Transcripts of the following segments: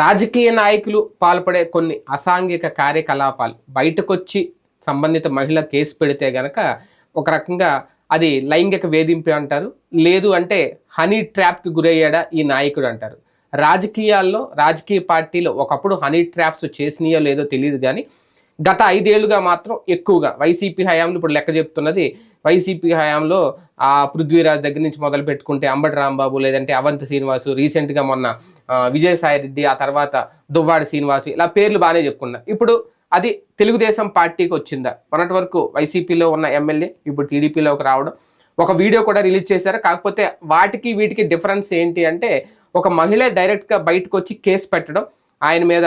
రాజకీయ నాయకులు పాల్పడే కొన్ని అసాంఘిక కార్యకలాపాలు. బయటకొచ్చి సంబంధిత మహిళ కేసు పెడితే గనక ఒక రకంగా అది లైంగిక వేధింపు అంటారు. లేదు అంటే హనీ ట్రాప్కి గురయ్యాడా ఈ నాయకుడు అంటారు. రాజకీయాల్లో రాజకీయ పార్టీలు ఒకప్పుడు హనీ ట్రాప్స్ చేసినాయో లేదో తెలియదు కానీ గత ఐదేళ్ళుగా మాత్రం ఎక్కువగా వైసీపీ హయాంలో ఇప్పుడు లెక్క చెప్తున్నది. వైసీపీ హయాంలో ఆ పృథ్వీరాజ్ దగ్గర నుంచి మొదలు పెట్టుకుంటే అంబటి రాంబాబు లేదంటే అవంత్ శ్రీనివాసు రీసెంట్గా మొన్న విజయసాయి రెడ్డి ఆ తర్వాత దువ్వాడి శ్రీనివాసు ఇలా పేర్లు బాగానే చెప్పుకున్నా. ఇప్పుడు అది తెలుగుదేశం పార్టీకి వచ్చిందా? మొన్నటి వరకు వైసీపీలో ఉన్న ఎమ్మెల్యే ఇప్పుడు టీడీపీలోకి రావడం. ఒక వీడియో కూడా రిలీజ్ చేశారు. కాకపోతే వాటికి వీటికి డిఫరెన్స్ ఏంటి అంటే ఒక మహిళ డైరెక్ట్గా బయటకు వచ్చి కేసు పెట్టడం ఆయన మీద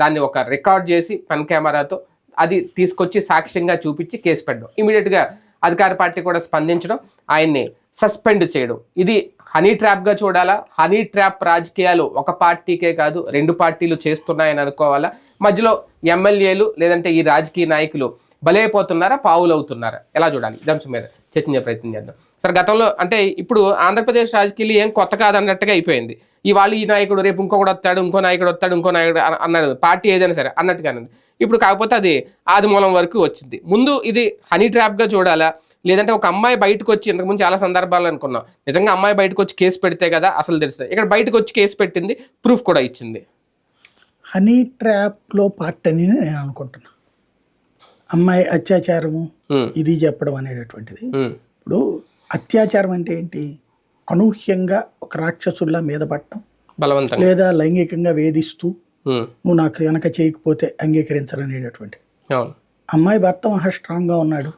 దాన్ని ఒక రికార్డ్ చేసి పెన్ కెమెరాతో అది తీసుకొచ్చి సాక్ష్యంగా చూపించి కేసు పెట్టడం. ఇమీడియట్గా అధికార పార్టీ కూడా స్పందించడం ఆయన్ని సస్పెండ్ చేయడం. ఇది హనీ ట్రాప్గా చూడాలా? హనీ ట్రాప్ రాజకీయాలు ఒక పార్టీకే కాదు రెండు పార్టీలు చేస్తున్నాయని అనుకోవాలా? మధ్యలో ఎమ్మెల్యేలు లేదంటే ఈ రాజకీయ నాయకులు బలైపోతున్నారా పావులవుతున్నారా? ఎలా చూడాలి? ఈ మీద చర్చించే ప్రయత్నం చేద్దాం. సార్ గతంలో అంటే ఇప్పుడు ఆంధ్రప్రదేశ్ రాజకీయాలు ఏం కొత్త కాదన్నట్టుగా అయిపోయింది. ఇవాళ ఈ నాయకుడు రేపు ఇంకొకటి వస్తాడు ఇంకో నాయకుడు వస్తాడు ఇంకో నాయకుడు అన్నాడు. పార్టీ ఏదైనా సరే అన్నట్టుగా అనేది ఇప్పుడు కాకపోతే అది ఆదిమూలం వరకు వచ్చింది. ముందు ఇది హనీ ట్రాప్గా చూడాలా? లేదంటే ఒక అమ్మాయి బయటకు వచ్చి ఇంతకుముందు చాలా సందర్భాలు అనుకున్నాం. నిజంగా అమ్మాయి బయటకు వచ్చి కేసు పెడితే కదా అసలు తెలుస్తుంది. ఇక్కడ బయటకు వచ్చి కేసు పెట్టింది ప్రూఫ్ కూడా ఇచ్చింది. హనీ ట్రాప్లో పార్ట్ అని నేను అనుకుంటున్నా. అమ్మాయి అత్యాచారము ఇది చెప్పడం అనేటటువంటిది. ఇప్పుడు అత్యాచారం అంటే ఏంటి? అనూహ్యంగా ఒక రాక్షసుల్లా మీద పట్టడం బలవంతంగా. లేదా లైంగికంగా వేధిస్తూ నువ్వు నాకు వెనక చేయకపోతే అంగీకరించరనేటటువంటి. అమ్మాయి భర్త మహా స్ట్రాంగ్గా ఉన్నాడు.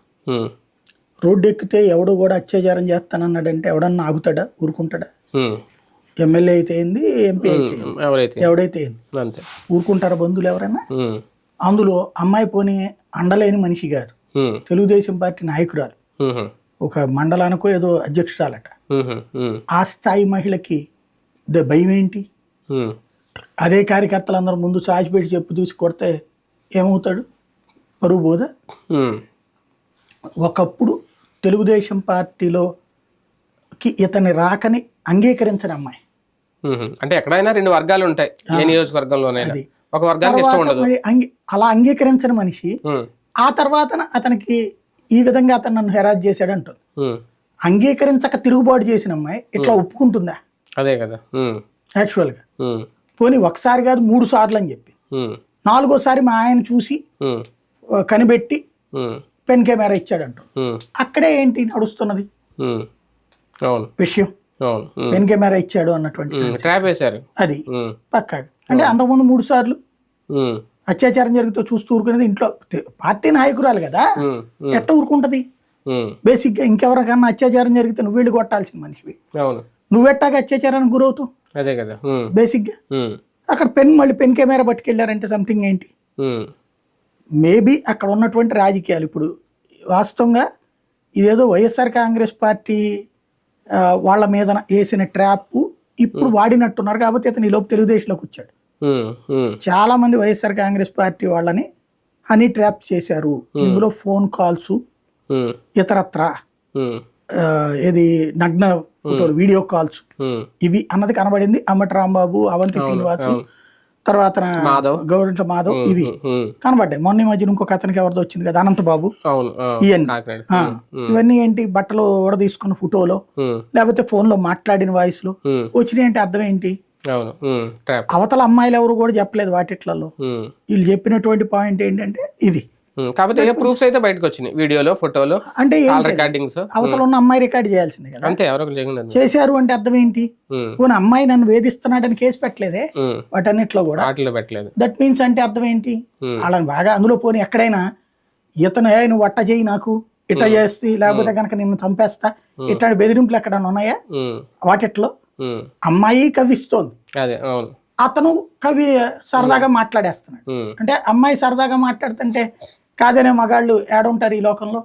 రోడ్డు ఎక్కితే ఎవడు కూడా అత్యాచారం చేస్తానన్నాడంటే ఎవడన్నా ఆగుతాడా? ఊరుకుంటాడా? ఎమ్మెల్యే అయితే ఏంది? ఎంపీ అయితే ఎవడైతే ఏంది? ఊరుకుంటారా బంధువులు ఎవరైనా? అందులో అమ్మాయి పోనీ అండలేని మనిషి కాదు. తెలుగుదేశం పార్టీ నాయకురాలు. ఒక మండలానికో ఏదో అధ్యక్షురాలట. ఆ స్థాయి మహిళకి ద- భయం ఏంటి అదే కార్యకర్తలందరూ ముందు సాచిపెట్టి చెప్పు చూసి కొడితే ఏమవుతాడు? పరువు బోధ ఒకప్పుడు తెలుగుదేశం పార్టీలోకి ఇతని రాకని అంగీకరించని అమ్మాయి. అంటే ఎక్కడైనా రెండు వర్గాలు ఉంటాయి. ఏ అది. ఒక వర్గానికి ఇష్టం ఉండదు. అలా అంగీకరించని మనిషి ఆ తర్వాత అతనికి ఈ విధంగా అతను నన్ను హెరాజ్ చేశాడు అంటుంది అంగీకరించక తిరుగుబాటు చేసిన అమ్మాయి ఇట్లా ఒప్పుకుంటుందా? అదే కదా. యాక్చువల్గా. పోనీ ఒకసారి కాదు మూడు సార్లు అని చెప్పి. నాలుగోసారి మా ఆయన చూసి కనిపెట్టి పెన్ కెమెరా ఇచ్చాడంట. అక్కడే ఏంటి నడుస్తున్నది? విషయం. పెన్ కెమెరా ఇచ్చాడు అన్నటువంటి ఉమ్, ట్రాప్ వేశారు. అది. ఉమ్, పక్కాగా. అంటే అంతకుముందు మూడు సార్లు. అత్యాచారం జరిగితే చూస్తూ ఊరుకునేది ఇంట్లో. పార్టీ నాయకురాలు కదా. ఎట్ట ఊరుకుంటది? బేసిక్గా ఇంకెవరికన్నా అత్యాచారం జరిగితే నువ్వు వెళ్ళి కొట్టాల్సిన మనిషివి. నువ్వెట్టాగా అత్యాచారానికి గురవుతావు? అదే కదా. బేసిక్గా అక్కడ పెన్ మళ్ళీ పెన్ కెమెరా పట్టుకెళ్ళారంటే సంథింగ్ ఏంటి? మేబీ అక్కడ ఉన్నటువంటి రాజకీయాలు ఇప్పుడు వాస్తవంగా ఇదేదో వైఎస్ఆర్ కాంగ్రెస్ పార్టీ వాళ్ళ మీద వేసిన ట్రాప్ ఇప్పుడు వాడినట్టున్నారు కాబట్టి ఇతను ఈ లోపు తెలుగుదేశంలోకి వచ్చాడు. చాలా మంది వైఎస్ఆర్ కాంగ్రెస్ పార్టీ వాళ్ళని హనీ ట్రాప్ చేశారు. ఇందులో ఫోన్ కాల్స్ ఇతరత్ర. ఏది నగ్న ఫోటోలు వీడియో కాల్స్. ఇవి అన్నది కనబడింది. అమ్మటి రాంబాబు అవంతి శ్రీనివాసు. తర్వాత. గౌరంట మాధవ్. ఇవి. కనబడ్డాయి. మొన్న మధ్యన ఇంకొక అతనికి ఎవరిదో వచ్చింది కదా అనంతబాబు. ఇవన్నీ. ఇవన్నీ ఏంటి? బట్టలు కూడా తీసుకున్న ఫోటోలో లేకపోతే ఫోన్లో మాట్లాడిన వాయిస్లో ఉమ్, వచ్చినాయి అంటే అర్థం ఏంటి? అవతల అమ్మాయిలు ఎవరు కూడా చెప్పలేదు వాటిట్లలో. వీళ్ళు చెప్పినటువంటి పాయింట్ ఏంటంటే ఇది. కాకపోతే ఏ ప్రూఫ్స్ అయితే బయటకు వచ్చినాయి వీడియోలో ఫోటోలో అంటే? రికార్డింగ్స్ అవతల ఉన్న అమ్మాయి రికార్డ్ చేయాల్సిందే కదా. అంతే ఎవరో చేశారు అంటే అర్థం ఏంటి? పోనీ అమ్మాయి నన్ను వేధిస్తున్నాడని కేసు పెట్టలేదే? వాటన్నిటిలో కూడా. వాటిలో పెట్టలేదు. దట్ మీన్స్ అంటే అర్థం ఏంటి. వాళ్ళని బాగా అందులో పోనీ ఎక్కడైనా ఇతను ఏ నువ్వు వట్ట చేయి నాకు. ఇట్ట చేస్తే లేకపోతే కనుక నిన్ను చంపేస్తా. ఇట్లాంటి బెదిరింపులు ఎక్కడన్నా ఉన్నాయా? వాటిట్లో అమ్మాయి కవిస్తోంది అదే అవును. అతను కవి సరదాగా మాట్లాడేస్తున్నాడు. అంటే అమ్మాయి సరదాగా మాట్లాడుతుంటే కాదనే మగాళ్ళు ఏడుంటారు ఈ లోకంలో.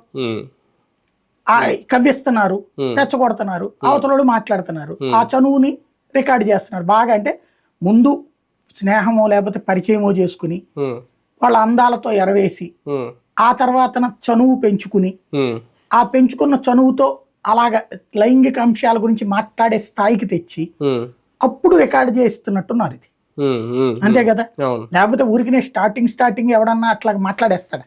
కవ్విస్తున్నారు రెచ్చగొడుతున్నారు అవతలోడు మాట్లాడుతున్నారు. ఆ చనువుని రికార్డ్ చేస్తున్నారు. బాగా అంటే ముందు స్నేహమో లేకపోతే పరిచయమో చేసుకుని వాళ్ళ అందాలతో ఎరవేసి ఆ తర్వాత చనువు పెంచుకుని ఆ పెంచుకున్న చనువుతో అలాగ లైంగిక అంశాల గురించి మాట్లాడే స్థాయికి తెచ్చి అప్పుడు రికార్డ్ చేస్తున్నట్టున్నారు ఇది. అంతే కదా? లేకపోతే ఊరికినే స్టార్టింగ్ స్టార్టింగ్ ఎవడన్నా అట్లా మాట్లాడేస్తాడు?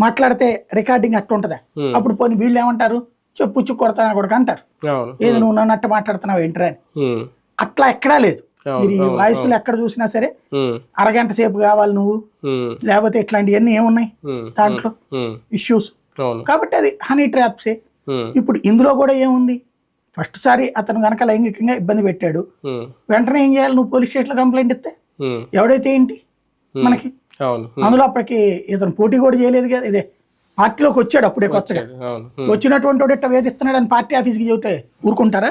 మాట్లాడితే రికార్డింగ్ అట్లా ఉంటుందా? Hmm. అప్పుడు పోనీ వీళ్ళు ఏమంటారు? చెప్పు చుక్కు కొడతాను కూడా అంటారు. ఏది నువ్వు నన్ను అట్ట మాట్లాడుతున్నావు ఏంట్రా అని. అట్లా ఎక్కడా లేదు. మీరు ఈ వాయిస్లు ఎక్కడ చూసినా సరే అరగంట సేపు కావాలి నువ్వు. లేకపోతే ఇట్లాంటివన్నీ ఏమున్నాయి దాంట్లో? ఇష్యూస్ కాబట్టి అది హనీ ట్రాప్సే ఇప్పుడు ఇందులో కూడా ఏముంది? ఫస్ట్ సారి అతను గనక లైంగికంగా ఇబ్బంది పెట్టాడు వెంటనే ఏం చేయాలి? నువ్వు పోలీస్ స్టేషన్లో కంప్లైంట్ ఇస్తే? ఎవడైతే ఏంటి. మనకి? అందులో అప్పటికి ఇతను పోటీ కూడా చేయలేదు కదా ఇదే పార్టీలోకి వచ్చాడు అప్పుడే కొత్తగా. వచ్చినటువంటి వాడు ఇట్లా వేధిస్తున్నాడు అని పార్టీ ఆఫీస్కి చెబితే ఊరుకుంటారా?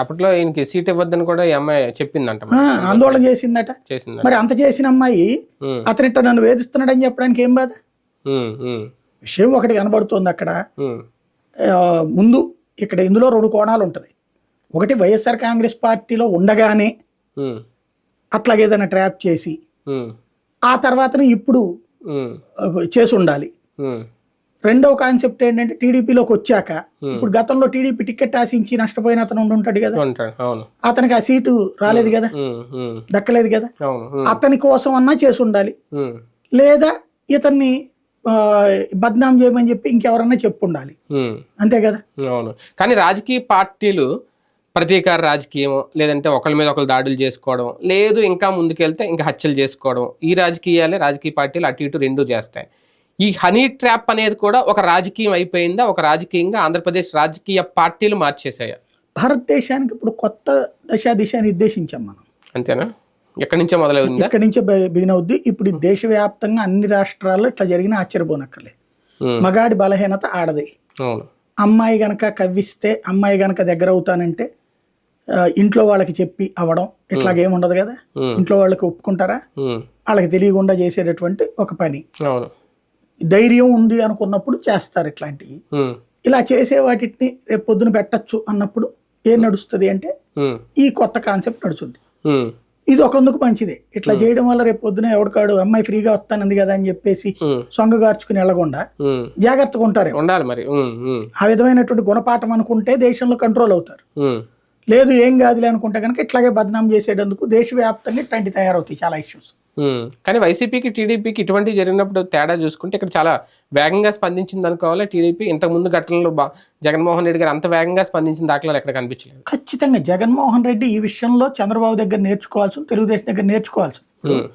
అప్పట్లో ఈయనకి సీట్ ఇవ్వద్దని కూడా ఈ అమ్మాయి చెప్పిందంట ఆందోళన చేసిందట. మరి అంత చేసిన అమ్మాయి అతను నన్ను వేధిస్తున్నాడని చెప్పడానికి ఏం బాధ? విషయం ఒకటి కనబడుతోంది అక్కడ. ముందు ఇక్కడ ఇందులో రెండు కోణాలు ఉంటుంది. ఒకటి వైఎస్ఆర్ కాంగ్రెస్ పార్టీలో ఉండగానే ఉమ్, అట్లాగే ఏదైనా ట్రాప్ చేసి ఆ తర్వాత ఇప్పుడు చేసి ఉండాలి. రెండవ కాన్సెప్ట్ ఏంటంటే టీడీపీలోకి వచ్చాక ఇప్పుడు గతంలో టీడీపీ టికెట్ ఆశించి నష్టపోయిన అతను ఉండి ఉంటాడు కదా. అతనికి ఆ సీటు రాలేదు కదా. దక్కలేదు కదా. అతని కోసం అన్నా చేసి ఉండాలి. లేదా ఇతన్ని బద్నాం చేయమని చెప్పి ఇంకెవరన్నా చెప్పు ఉండాలి ఉమ్. అంతే కదా? అవును. కానీ రాజకీయ పార్టీలు ప్రతీకార రాజకీయం లేదంటే ఒకరి మీద ఒకరు దాడులు చేసుకోవడం లేదు ఇంకా ముందుకెళ్తే ఇంకా హత్యలు చేసుకోవడం ఈ రాజకీయాలే రాజకీయ పార్టీలు అటు ఇటు రెండు చేస్తాయి. ఈ హనీ ట్రాప్ అనేది కూడా ఒక రాజకీయం అయిపోయిందా? ఒక రాజకీయంగా ఆంధ్రప్రదేశ్ రాజకీయ పార్టీలు మార్చేసాయా భారతదేశానికి ఇప్పుడు కొత్త దశ దిశ నిర్దేశించాం మనం. అంతేనా? ఎక్కడి నుంచే మొదలైందా? ఇక్కడి నుంచే బిగిన్ అవుద్ది. ఇప్పుడు దేశవ్యాప్తంగా అన్ని రాష్ట్రాల్లో ఇట్లా జరిగిన ఆశ్చర్యపోనక్కర్లేదు ఉమ్, మగాడి బలహీనత ఆడది. అమ్మాయి గనక కవ్విస్తే అమ్మాయి గనక దగ్గర అవుతానంటే ఇంట్లో వాళ్ళకి చెప్పి అవ్వడం ఇట్లాగేం ఉండదు కదా? ఇంట్లో వాళ్ళకి ఒప్పుకుంటారా? వాళ్ళకి తెలియకుండా చేసేటటువంటి ఒక పని. ధైర్యం ఉంది అనుకున్నప్పుడు చేస్తారు ఇట్లాంటివి. ఇలా చేసే వాటిని రేపు పొద్దున పెట్టచ్చు అన్నప్పుడు ఏం నడుస్తుంది అంటే ఈ కొత్త కాన్సెప్ట్ నడుస్తుంది. ఉమ్, ఇది ఒకందుకు మంచిదే. ఇట్లా చేయడం వల్ల రేపు పొద్దున ఎవడికాడు అమ్మాయి ఫ్రీగా వస్తానంది కదా అని చెప్పేసి సొంగగార్చుకుని వెళ్ళకుండా. జాగ్రత్తగా ఉంటారు. ఉండాలి మరి. ఆ విధమైనటువంటి గుణపాఠం అనుకుంటే దేశంలో కంట్రోల్ అవుతారు. లేదు ఏం కాదులే అనుకుంటే కనుక ఇట్లాగే బదనాం చేసేటందుకు దేశవ్యాప్తంగా ఇట్లాంటి తయారవుతాయి చాలా ఇష్యూస్. కానీ వైసీపీకి టీడీపీకి ఇటువంటి జరిగినప్పుడు తేడా చూసుకుంటే ఇక్కడ చాలా వేగంగా స్పందించింది అనుకోవాలి టీడీపీ? ఇంతకు ముందు ఘటనలో బా జగన్మోహన్ రెడ్డి గారు అంత వేగంగా స్పందించిన దాఖలాలు ఎక్కడ కనిపించలేదు? ఖచ్చితంగా జగన్మోహన్ రెడ్డి ఈ విషయంలో చంద్రబాబు దగ్గర నేర్చుకోవాల్సి తెలుగుదేశం దగ్గర నేర్చుకోవాల్సి ఉమ్,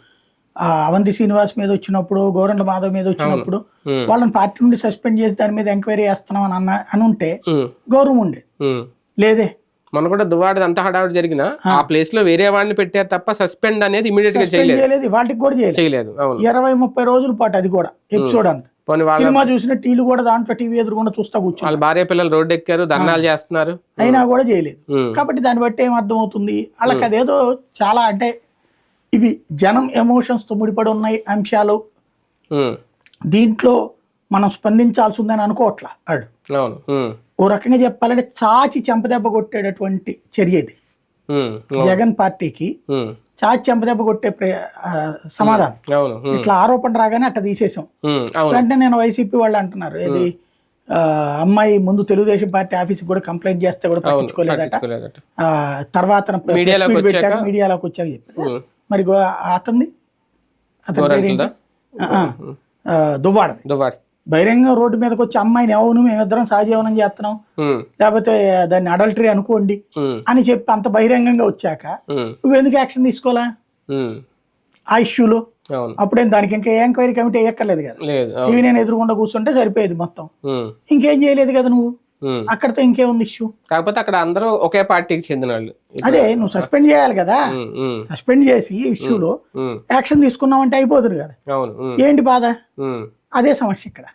ఆ అవంతి శ్రీనివాస్ మీద వచ్చినప్పుడు గోరంట్ల మాధవ్ మీద వచ్చినప్పుడు వాళ్ళని పార్టీ నుండి సస్పెండ్ చేసి దాని మీద ఎంక్వైరీ చేస్తున్నాం అని అన్న అని ఉంటే గౌరవం ఉండే. లేదే. మొన్న కూడా దువాడది అంత హడావుడి జరిగిన ఆ. ప్లేస్లో వేరే వాడిని పెట్టారు తప్ప సస్పెండ్ అనేది ఇమీడియట్గా చేయలేదు. వాటికి కూడా చేయలేదు. ఇరవై ముప్పై రోజుల పాటు అది కూడా ఎపిసోడ్ అంతా. సినిమా చూసిన టీలు కూడా దాంట్లో టీవీ ఎదురుకుండా చూస్తా కూర్చో వాళ్ళ భార్య పిల్లలు రోడ్డు ఎక్కారు ధర్నాలు చేస్తున్నారు. అయినా కూడా చేయలేదు. కాబట్టి దాన్ని బట్టి ఏం అర్థమవుతుంది? వాళ్ళకి అదేదో చాలా అంటే ఇవి జనం ఎమోషన్స్తో ముడిపడి ఉన్నాయి అంశాలు. దీంట్లో మనం స్పందించాల్సి ఉందని అనుకోవట్లా వాళ్ళు. ఓ రకంగా చెప్పాలంటే చాచి చెంపదెబ్బ కొట్టేటటువంటి చర్య ఇది. జగన్ పార్టీకి చాచి చెంపదెబ్బ కొట్టే సమాధానం. ఇట్లా ఆరోపణ రాగానే అట్ట తీసేసాం. వెంటనే నేను వైసీపీ వాళ్ళు అంటున్నారు ఇది అమ్మాయి ముందు తెలుగుదేశం పార్టీ ఆఫీస్కి కూడా కంప్లైంట్ చేస్తే కూడా పట్టించుకోలేదట. తర్వాత పెట్టాక? మీడియాలోకి వచ్చాక చెప్పారు మరి అతనిది? అతని పేరు ఏంటి? బహిరంగ రోడ్డు మీదకి వచ్చి అమ్మాయిని అవును మేమిద్దరం సహజీవనం చేస్తున్నాం. లేకపోతే దాన్ని అడల్టరీ అనుకోండి అని చెప్పి అంత బహిరంగంగా వచ్చాక నువ్వు ఎందుకు యాక్షన్ తీసుకోవాలా ఉమ్, ఆ ఇష్యూలో అప్పుడేం దానికి ఇంకా ఎంక్వైరీ కమిటీ వేయక్కర్లేదు కదా. ఇవి నేను ఎదురుకుండా కూర్చుంటే సరిపోయేది మొత్తం. ఇంకేం చేయలేదు కదా నువ్వు. అక్కడితో ఇంకేముంది ఇష్యూ కాకపోతే అక్కడ అందరూ ఒకే పార్టీకి చెందిన వాళ్ళు అదే నువ్వు సస్పెండ్ చేయాలి కదా. సస్పెండ్ చేసి ఇష్యూలో యాక్షన్ తీసుకున్నామంటే అయిపోతుంది కదా. ఏంటి బాధ? అదే సమస్య ఇక్కడ.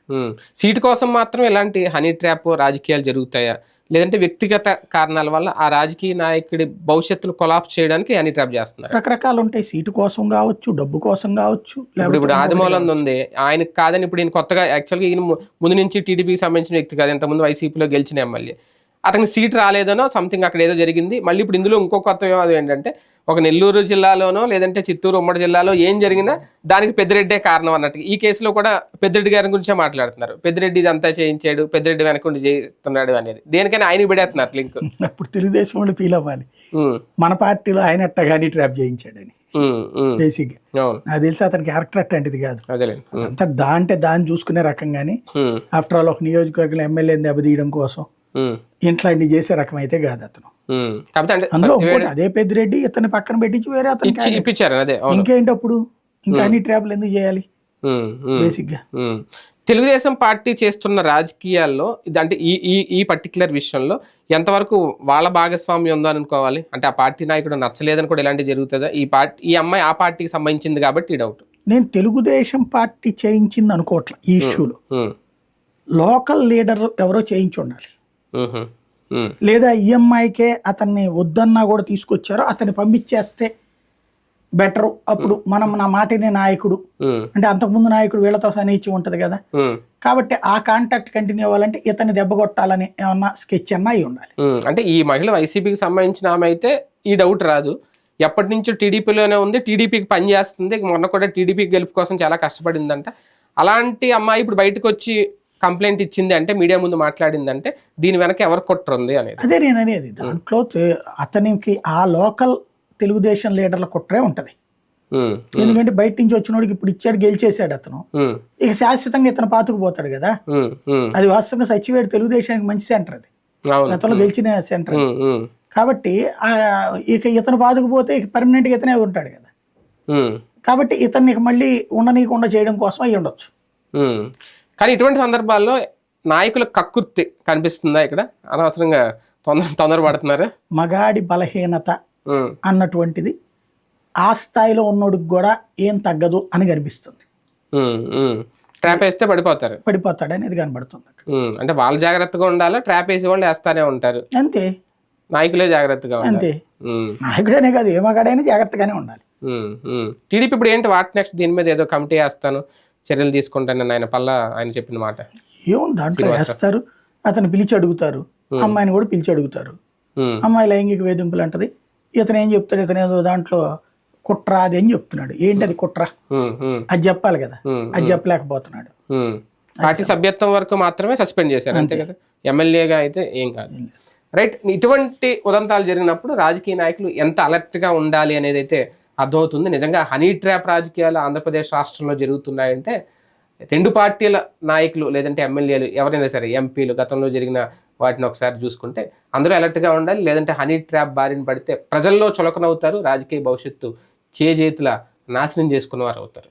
సీటు కోసం మాత్రం ఇలాంటి హనీ ట్రాప్ రాజకీయాలు జరుగుతాయా? లేదంటే వ్యక్తిగత కారణాల వల్ల ఆ రాజకీయ నాయకుడి భవిష్యత్తును కొలాప్స్ చేయడానికి హనీ ట్రాప్ చేస్తున్నారు? రకరకాలు ఉంటాయి. సీటు కోసం కావచ్చు డబ్బు కోసం కావచ్చు ఇప్పుడు లేకపోతే ఇప్పుడు ఆదిమూలం ఉంది. ఆయనకు కాదని ఇప్పుడు ఈయన కొత్తగా యాక్చువల్గా ఈయన ముందు నుంచి టీడీపీకి సంబంధించిన వ్యక్తి కాదు. ఇంతకుముందు వైసీపీలో గెలిచిన ఎమ్మెల్యే. అతనికి సీట్ రాలేదనో సంథింగ్ అక్కడ ఏదో జరిగింది. మళ్ళీ ఇప్పుడు ఇందులో ఇంకో కొత్త వివాదం ఏంటంటే ఒక నెల్లూరు జిల్లాలోనో లేదంటే చిత్తూరు ఉమ్మడి జిల్లాలో ఏం జరిగినా దానికి పెద్దిరెడ్డే కారణం అన్నట్టు ఈ కేసులో కూడా పెద్దిరెడ్డి గారి గురించే మాట్లాడుతున్నారు. పెద్దిరెడ్డి ఇదంతా చేయించాడు పెద్దిరెడ్డి వెనకుండి చేయిస్తున్నాడు అనేది. దేనికైనా ఆయనకి పెడేస్తున్నారు లింక్. అప్పుడు తెలుగుదేశం వాళ్ళు ఫీల్ అవ్వాలి. మన పార్టీలో ఆయన ట్రాప్ చేయించాడని. ఉమ్, ఉమ్, బేసిక్గా అవును. నాకు తెలిసి అతని క్యారెక్టర్ అట్లాంటిది కాదు. అంతా దా అంటే దాన్ని చూసుకునే రకం కానీ ఉమ్, ఆఫ్టర్ ఆల్ ఒక నియోజకవర్గంలో ఎమ్మెల్యేని దెబ్బతీయడం కోసం ఉమ్, ఇట్లాంటివి చేసే రకం అయితే కాదు అతను. అందులో అదే పెద్దిరెడ్డి ఇతన్ని పక్కన పెట్టించి వేరే అతను ఇంకేంటి అప్పుడు ఇంకా అన్ని ట్రాప్లు ఎందుకు చేయాలి. బేసిక్గా. తెలుగుదేశం పార్టీ చేస్తున్న రాజకీయాల్లో అంటే ఈ ఈ ఈ పర్టికులర్ విషయంలో ఎంతవరకు వాళ్ళ భాగస్వామ్యం ఉందో అని అనుకోవాలి? అంటే ఆ పార్టీ నాయకుడు నచ్చలేదని కూడా ఇలాంటివి జరుగుతుందా? ఈ పార్టీ ఈ అమ్మాయి ఆ పార్టీకి సంబంధించింది కాబట్టి ఈ డౌట్. నేను తెలుగుదేశం పార్టీ చేయించింది అనుకోవట్లే ఈ ఇష్యూలో. లోకల్ లీడర్ ఎవరో చేయించి ఉండాలి. లేదా ఈఎంఐకే అతన్ని వద్దన్నా కూడా తీసుకొచ్చారో అతన్ని పంపించేస్తే బెటర్. అప్పుడు మనం నా మాటినే నాయకుడు. అంటే అంతకుముందు నాయకుడు వీళ్ళతో సన్నిహిత్యం ఉంటుంది కదా. కాబట్టి ఆ కాంటాక్ట్ కంటిన్యూ అవ్వాలంటే ఇతన్ని దెబ్బ కొట్టాలని ఏమన్నా స్కెచ్ అన్నా అయి ఉండాలి. అంటే ఈ మహిళ వైసీపీకి సంబంధించిన ఆమె అయితే ఈ డౌట్ రాదు. ఎప్పటి నుంచో టీడీపీలోనే ఉంది టీడీపీకి పనిచేస్తుంది మొన్న కూడా టీడీపీ గెలుపు కోసం చాలా కష్టపడిందంట. అలాంటి అమ్మాయి ఇప్పుడు బయటకు వచ్చి కంప్లైంట్ ఇచ్చింది అంటే మీడియా ముందు మాట్లాడిందంటే దీని వెనక ఎవరు కుట్రుంది అనేది. అదే నేను అనేది దాంట్లో అతనికి ఆ లోకల్ తెలుగుదేశం లీడర్ల కుట్రే ఉంటది. ఎందుకంటే బయట నుంచి వచ్చినోడికి ఇప్పుడు ఇచ్చాడు గెలిచేశాడు అతను. ఇక శాశ్వతంగా ఇతను పాతుకుపోతాడు కదా. అది వాస్తవంగా సచివేడు తెలుగుదేశానికి మంచి సెంటర్ అది. గతంలో గెలిచిన సెంటర్ కాబట్టి ఇక ఇతను పాతుకుపోతే ఇక పర్మనెంట్గా ఇతనే ఉంటాడు కదా. కాబట్టి ఇతన్ని మళ్ళీ ఉండనీయకుండా చేయడం కోసం అయి ఉండొచ్చు. కానీ ఇటువంటి సందర్భాల్లో నాయకుల కక్కుర్తి కనిపిస్తుందా ఇక్కడ? అనవసరంగా తొందర తొందరపడుతున్నారు. మగాడి బలహీనత అన్నటువంటిది ఆ స్థాయిలో ఉన్నోడికి కూడా ఏం తగ్గదు అని కనిపిస్తుంది. ట్రాప్ వేస్తే పడిపోతారు. పడిపోతాడు అనేది కనబడుతుంది అంటే వాళ్ళు జాగ్రత్తగా ఉండాలా? ట్రాప్ వేసి వాళ్ళు వేస్తానే ఉంటారు. అంతే. నాయకులే జాగ్రత్తగా అంతే. నాయకుడనే కాదు ఏ మగాడైనా జాగ్రత్తగానే ఉండాలి. టీడీపీ ఇప్పుడు ఏంటి వాట్ నెక్స్ట్ దీని మీద ఏదో కమిటీ వేస్తాను? చర్యలు తీసుకుంటానని ఆయన పల్ల ఆయన చెప్పిన మాట. ఏముంది దాంట్లో వేస్తారు అతను పిలిచి అడుగుతారు అమ్మాయిని కూడా పిలిచి అడుగుతారు. అమ్మాయి లైంగిక వేధింపులు అంటది. ఇతను ఏం చెప్తాడు ఇతను ఏదో దాంట్లో కుట్ర అది అని చెప్తున్నాడు. ఏంటి అది కుట్ర? అది చెప్పాలి కదా. అది చెప్పలేకపోతున్నాడు. పార్టీ సభ్యత్వం వరకు మాత్రమే సస్పెండ్ చేశారు అంతే కదా? ఎమ్మెల్యేగా అయితే ఏం కాదు. రైట్ ఇటువంటి ఉదంతాలు జరిగినప్పుడు రాజకీయ నాయకులు ఎంత అలర్ట్గా ఉండాలి అనేది అయితే అర్థమవుతుంది. నిజంగా హనీ ట్రాప్ రాజకీయాలు ఆంధ్రప్రదేశ్ రాష్ట్రంలో జరుగుతున్నాయంటే రెండు పార్టీల నాయకులు లేదంటే ఎమ్మెల్యేలు ఎవరైనా సరే ఎంపీలు గతంలో జరిగిన వాటిని ఒకసారి చూసుకుంటే అందరూ అలర్ట్గా ఉండాలి. లేదంటే హనీ ట్రాప్ బారిన పడితే ప్రజల్లో చులకనవుతారు. రాజకీయ భవిష్యత్తు చేజేతుల నాశనం చేసుకున్న వారు అవుతారు